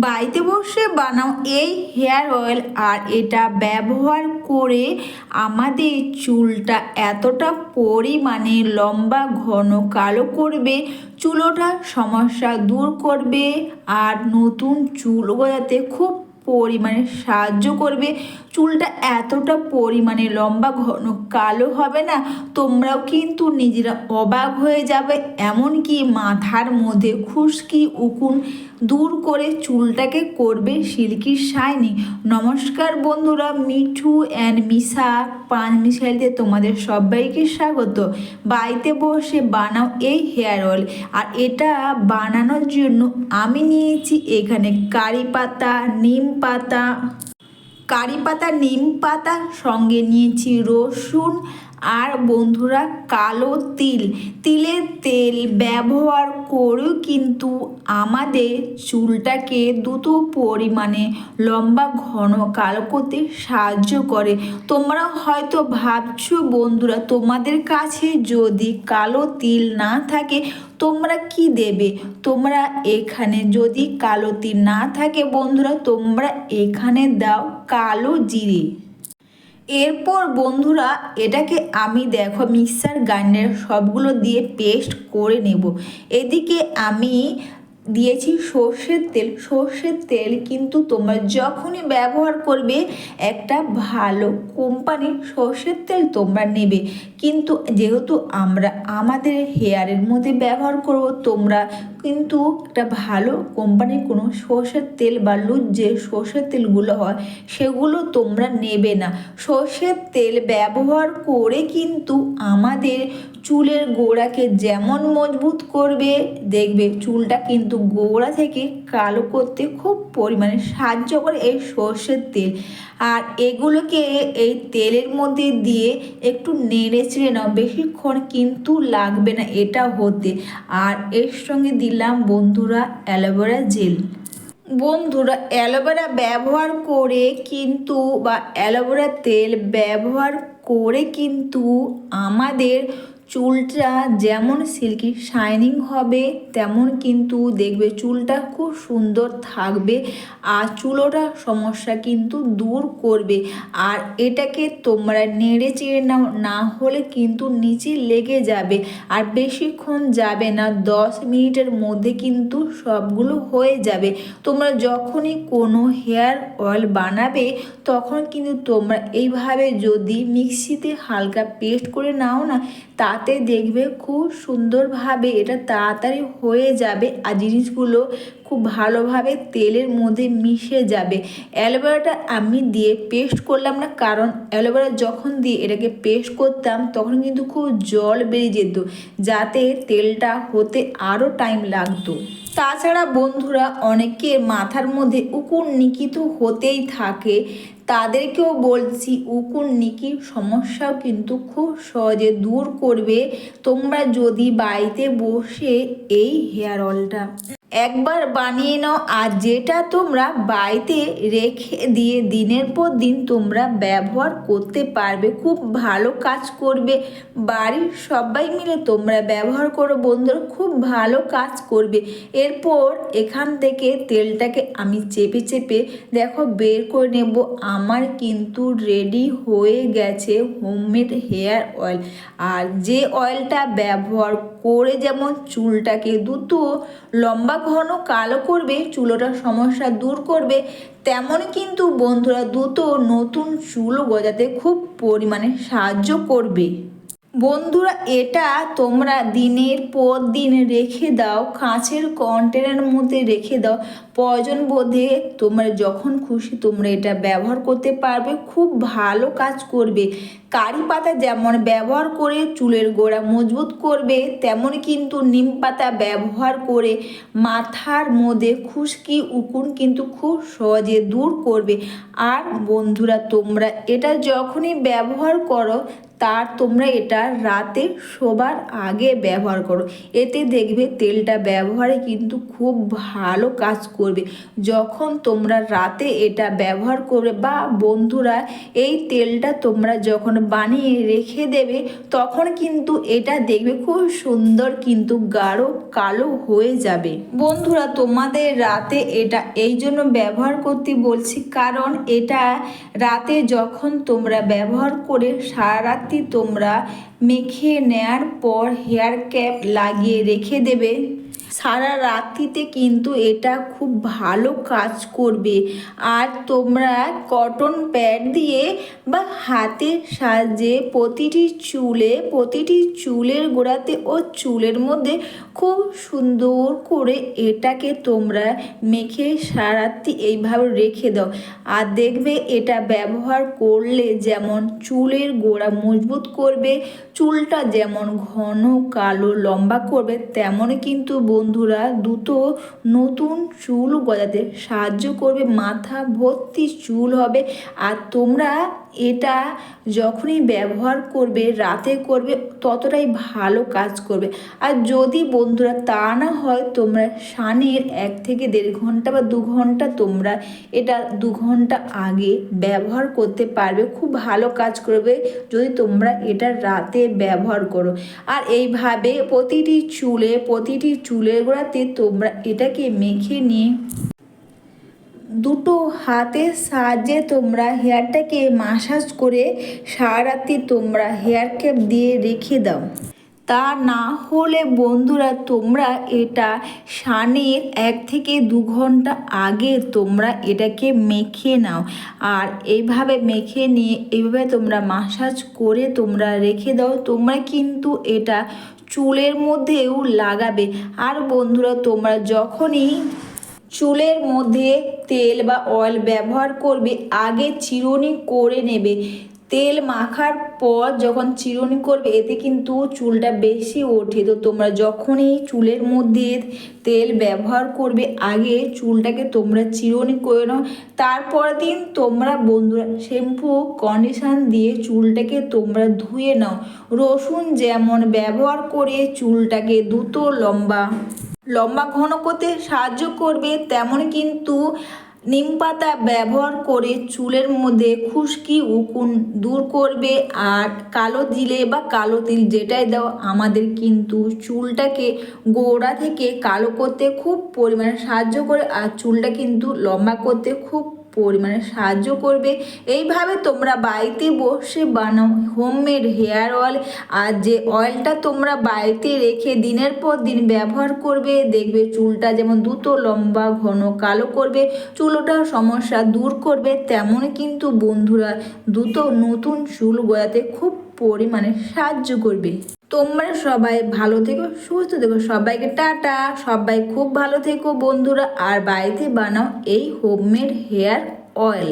বাড়িতে বসে বানাও এই হেয়ার অয়েল আর এটা ব্যবহার করে আমাদের চুলটা এতটা পরিমাণে লম্বা, ঘন, কালো করবে, চুলোটা সমস্যা দূর করবে আর নতুন চুল গজাতে খুব পরিমাণে সাহায্য করবে। চুলটা এতটা পরিমাণে লম্বা, ঘন, কালো হবে না, তোমরাও কিন্তু নিজেরা অবাক হয়ে যাবে। এমনকি মাথার মধ্যে খুশকি, উকুন দূর করে চুলটাকে করবে সিল্কি শাইনি। নমস্কার বন্ধুরা, মিঠু অ্যান্ড মিশা, পান মিশাইতে তোমাদের সবাইকে স্বাগত। বাড়িতে বসে বানাও এই হেয়ার অয়েল। আর এটা বানানোর জন্য আমি নিয়েছি এখানে কারি পাতা, নিম পাতা কারি পাতা নিম পাতা সঙ্গে নিয়েছি রসুন আর বন্ধুরা, কালো তিল। তিলের তেল ব্যবহার করেও কিন্তু আমাদের চুলটাকে দ্রুত পরিমাণে লম্বা, ঘন, কালো করতে সাহায্য করে। তোমরা হয়তো ভাবছ, বন্ধুরা, তোমাদের কাছে যদি কালো তিল না থাকে, তোমরা কি দেবে? তোমরা এখানে যদি কালো তিল না থাকে, বন্ধুরা, তোমরা এখানে দাও কালো জিরে। এরপর বন্ধুরা এটাকে আমি দেখো মিক্সার গ্রাইন্ডার সবগুলো দিয়ে পেস্ট করে নেব। এদিকে আমি দিয়েছি সর্ষের তেল। সর্ষের তেল কিন্তু তোমরা যখনই ব্যবহার করবে, একটা ভালো কোম্পানির সর্ষের তেল তোমরা নেবে। কিন্তু যেহেতু আমরা আমাদের হেয়ারের মধ্যে ব্যবহার করব, তোমরা কিন্তু একটা ভালো কোম্পানির কোনো সর্ষের তেল বা লুজ যে সর্ষের তেলগুলো হয়, সেগুলো তোমরা নেবে না। সর্ষের তেল ব্যবহার করে কিন্তু আমাদের চুলের গোড়াকে যেমন মজবুত করবে, দেখবে চুলটা কিন্তু গোড়া থেকে কালো করতে খুব পরিমাণে সাহায্য করে এই সর্ষের তেল। আর এগুলোকে এই তেলের মধ্যে দিয়ে একটু নেড়ে চেড়ে নাও, বেশিক্ষণ কিন্তু লাগবে না এটা হতে। আর এর সঙ্গে দিলাম বন্ধুরা অ্যালোভেরা জেল। বন্ধুরা, অ্যালোভেরা ব্যবহার করে কিন্তু বা অ্যালোভেরা তেল ব্যবহার করে কিন্তু আমাদের চুলটা যেমন সিল্কি শাইনিং হবে, তেমন কিন্তু দেখবে চুলটা খুব সুন্দর থাকবে আর চুলোটা সমস্যা কিন্তু দূর করবে। আর এটাকে তোমরা নেড়ে চেড়ে নাও, না হলে কিন্তু নিচে লেগে যাবে আর বেশিক্ষণ যাবে না, দশ মিনিটের মধ্যে কিন্তু সবগুলো হয়ে যাবে। তোমরা যখনই কোনো হেয়ার অয়েল বানাবে, তখন কিন্তু তোমরা এইভাবে যদি মিক্সিতে হালকা পেস্ট করে নাও না তাতে দেখবে খুব সুন্দরভাবে এটা তাড়াতাড়ি হয়ে যাবে আর জিনিসগুলো খুব ভালোভাবে তেলের মধ্যে মিশে যাবে। অ্যালোভেরাটা আমি দিয়ে পেস্ট করলাম না, কারণ অ্যালোভেরা যখন দিয়ে এটাকে পেস্ট করতাম তখন কিন্তু খুব জল বেরিয়ে যেত, যাতে তেলটা হতে আরও টাইম লাগতো। তাছাড়া বন্ধুরা অনেকের মাথার মধ্যে উকুন নিকিত হতেই থাকে। তাদেরকেও বলছি, উকুন নিকির সমস্যাও কিন্তু খুব সহজে দূর করবে। তোমরা যদি বাড়িতে বসে এই হেয়ার অয়েলটা একবার বানিয়ে নাও আর যেটা তোমরা বাড়িতে রেখে দিয়ে দিনের পর দিন তোমরা ব্যবহার করতে পারবে, খুব ভালো কাজ করবে। বাড়ির সবাই মিলে তোমরা ব্যবহার করো বন্ধুরা, খুব ভালো কাজ করবে। এরপর এখান থেকে তেলটাকে আমি চেপে চেপে দেখো বের করে নেব। আমার কিন্তু রেডি হয়ে গেছে হোমমেড হেয়ার অয়েল। আর যে অয়েলটা ব্যবহার করে যেমন চুলটাকে দ্রুত লম্বা ঘন কালো করবে চুলোটার সমস্যা দূর করবে। তেমন কিন্তু বন্ধুরা দ্রুত নতুন চুল গজাতে খুব পরিমাণে সাহায্য করবে। বন্ধুরা, এটা তোমরা দিনের পর দিন রেখে দাও, কাঁচের কন্টেনারের মধ্যে রেখে দাও। প্রয়োজন বোধে তোমরা যখন খুশি তোমরা এটা ব্যবহার করতে পারবে, খুব ভালো কাজ করবে। কারি পাতা যেমন ব্যবহার করে চুলের গোড়া মজবুত করবে, তেমন কিন্তু নিম পাতা ব্যবহার করে মাথার মধ্যে খুশকি, উকুন কিন্তু খুব সহজে দূর করবে। আর বন্ধুরা, তোমরা এটা যখনই ব্যবহার করো তার তোমরা এটা রাতে শোবার আগে ব্যবহার করো। এতে দেখবে তেলটা ব্যবহারে কিন্তু খুব ভালো কাজ করবে। যখন তোমরা রাতে এটা ব্যবহার করবে বা বন্ধুরা এই তেলটা তোমরা যখন বানিয়ে রেখে দেবে, তখন কিন্তু এটা দেখবে খুব সুন্দর কিন্তু গাঢ় কালো হয়ে যাবে। বন্ধুরা, তোমাদের রাতে এটা এই জন্য ব্যবহার করতে বলছি কারণ এটা রাতে যখন তোমরা ব্যবহার করে সারা রাত্রি তোমরা মেখে নেয়ার পর হেয়ার ক্যাপ লাগিয়ে রেখে দেবে। সারা রাত্রিতে কিন্তু এটা খুব ভালো কাজ করবে। আর তোমরা কটন প্যাড দিয়ে বা হাতের সাহায্যে প্রতিটি চুলে, প্রতিটি চুলের গোড়াতে ও চুলের মধ্যে খুব সুন্দর করে এটাকে তোমরা মেখে সারাত্রি এইভাবে রেখে দাও। আর দেখবে এটা ব্যবহার করলে যেমন চুলের গোড়া মজবুত করবে, চুলটা যেমন ঘন, কালো, লম্বা করবে তেমন কিন্তু বন্ধুরা দুটো নতুন চুল গজাতে সাহায্য করবে। মাথা ভর্তি চুল হবে। আর তোমরা এটা যখনই ব্যবহার করবে, রাতে করবে, ততটাই ভালো কাজ করবে। আর যদি বন্ধুরা, তা না হয় তোমরা সানের এক থেকে দেড় ঘণ্টা বা দু ঘণ্টা তোমরা এটা দু ঘণ্টা আগে ব্যবহার করতে পারবে। খুব ভালো কাজ করবে যদি তোমরা এটা রাতে ব্যবহার করো। আর এইভাবে প্রতিটি চুলে, প্রতিটি চুলের গোড়াতে তোমরা এটাকে মেখে নিয়ে দুটো হাতের সাহায্যে তোমরা হেয়ারটাকে মাসাজ করে সারা রাত্রি তোমরা হেয়ার ক্যাপ দিয়ে রেখে দাও। তা না হলে বন্ধুরা তোমরা এটা সানের এক থেকে দু ঘণ্টা আগে তোমরা এটাকে মেখে নাও। আর এইভাবে মেখে নিয়ে এইভাবে তোমরা মাসাজ করে তোমরা রেখে দাও, তোমরা কিন্তু এটা চুলের মধ্যেও লাগাবে। আর বন্ধুরা তোমরা যখনই চুলের মধ্যে তেল বা অয়েল ব্যবহার করবে, আগে চিরুনি করে নেবে। তেল মাখার পর যখন চিরুনি করবে, এতে কিন্তু চুলটা বেশি ওঠে। তো তোমরা যখনই চুলের মধ্যে তেল ব্যবহার করবে, আগে চুলটাকে তোমরা চিরুনি করে নাও। তারপর দিন তোমরা বন্ধুরা শ্যাম্পু, কন্ডিশন দিয়ে চুলটাকে তোমরা ধুয়ে নাও। রসুন যেমন ব্যবহার করে চুলটাকে দ্রুত লম্বা লম্বা ঘন করতে সাহায্য করবে, তেমন কিন্তু নিম পাতা ব্যবহার করে চুলের মধ্যে খুশকি, উকুন দূর করবে আর কালো জিলে বা কালো তিল যেটাই দাও, আমাদের কিন্তু চুলটাকে গোড়া থেকে কালো করতে খুব পরিমাণে সাহায্য করে আর চুলটা কিন্তু লম্বা করতে খুব পরিমাণে সাহায্য করবে। এইভাবে তোমরা বাড়িতে বসে বানাও হোমমেড হেয়ার অয়েল আর যে অয়েলটা তোমরা বাড়িতে রেখে দিনের পর দিন ব্যবহার করবে, দেখবে চুলটা যেমন দ্রুত লম্বা, ঘন, কালো করবে চুলোটার সমস্যা দূর করবে। তেমন কিন্তু বন্ধুরা দ্রুত নতুন চুল গজাতে খুব পরিমাণে সাহায্য করবে। তোমরা সবাই ভালো থেকো, সুস্থ থেকো। সবাইকে টাটা, সবাই খুব ভালো থেকো বন্ধুরা। আর বাড়িতে বানাও এই হোমমেড হেয়ার অয়েল